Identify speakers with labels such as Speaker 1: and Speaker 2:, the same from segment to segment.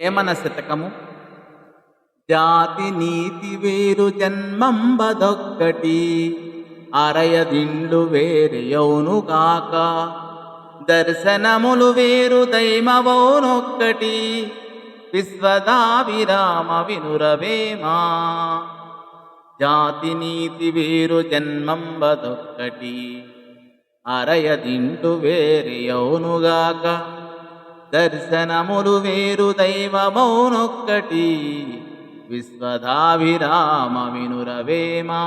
Speaker 1: ఏమన శతకము? జాతి నీతి వేరు జన్మంబదొక్కటి అరయదిండ్లు వేరియౌను కాక దర్శనములు వేరు దైమవౌనొక్కటి విశ్వదావిరామ వినురవేమా జాతి నీతి వేరు జన్మంబదొక్కటి అరయదింటు వేరియౌనుగాక దర్శనములు వేరు దైవమౌనొక్కటి. విశ్వదాభిరామ వినురవేమా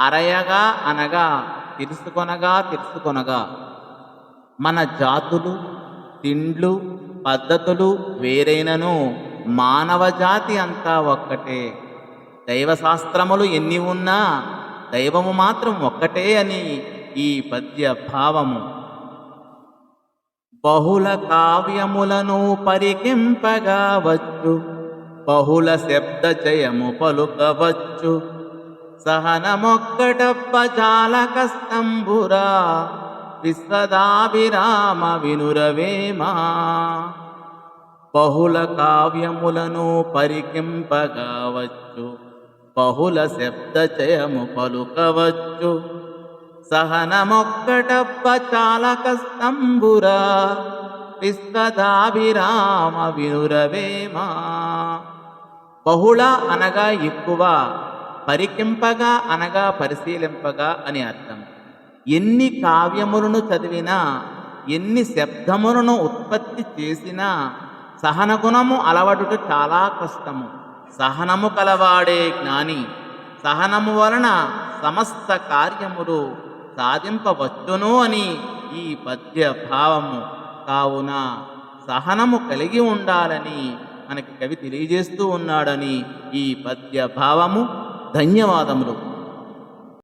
Speaker 1: అరయగా అనగా తెలుసుకొనగా తెలుసుకొనగా. మన జాతులు తిండ్లు పద్ధతులు వేరైనను మానవ జాతి అంతా ఒక్కటే. దైవశాస్త్రములు ఎన్ని ఉన్నా దైవము మాత్రం ఒక్కటే అని ఈ పద్య భావము బహుళ కావ్యములను పరికింపగావచ్చు బహుళ శబ్ద జయము పలుకవచ్చు సహనమొక్కటప్ప చాలా కష్టంబురా విశ్వదాభిరామ వినురవేమా బహుళ కావ్యములను పరికింపగావచ్చు బహుళ శబ్ద జయము పలుకవచ్చు సహనమొక్కటప్ప చాలక స్తంభురా విశ్వదాభిరామ వినురవేమా బహుళ అనగా ఎక్కువ పరికింపగా అనగా పరిశీలింపగా అని అర్థం. ఎన్ని కావ్యములను చదివినా ఎన్ని శబ్దములను ఉత్పత్తి చేసినా సహన గుణము అలవడుట చాలా కష్టము. సహనము కలవాడే జ్ఞాని సహనము వలన సమస్త కార్యములు సాధింపవచ్చును అని ఈ పద్య భావము కావున సహనము కలిగి ఉండాలని మనకి కవి తెలియజేస్తూ ఉన్నాడని ఈ పద్య భావము ధన్యవాదములు.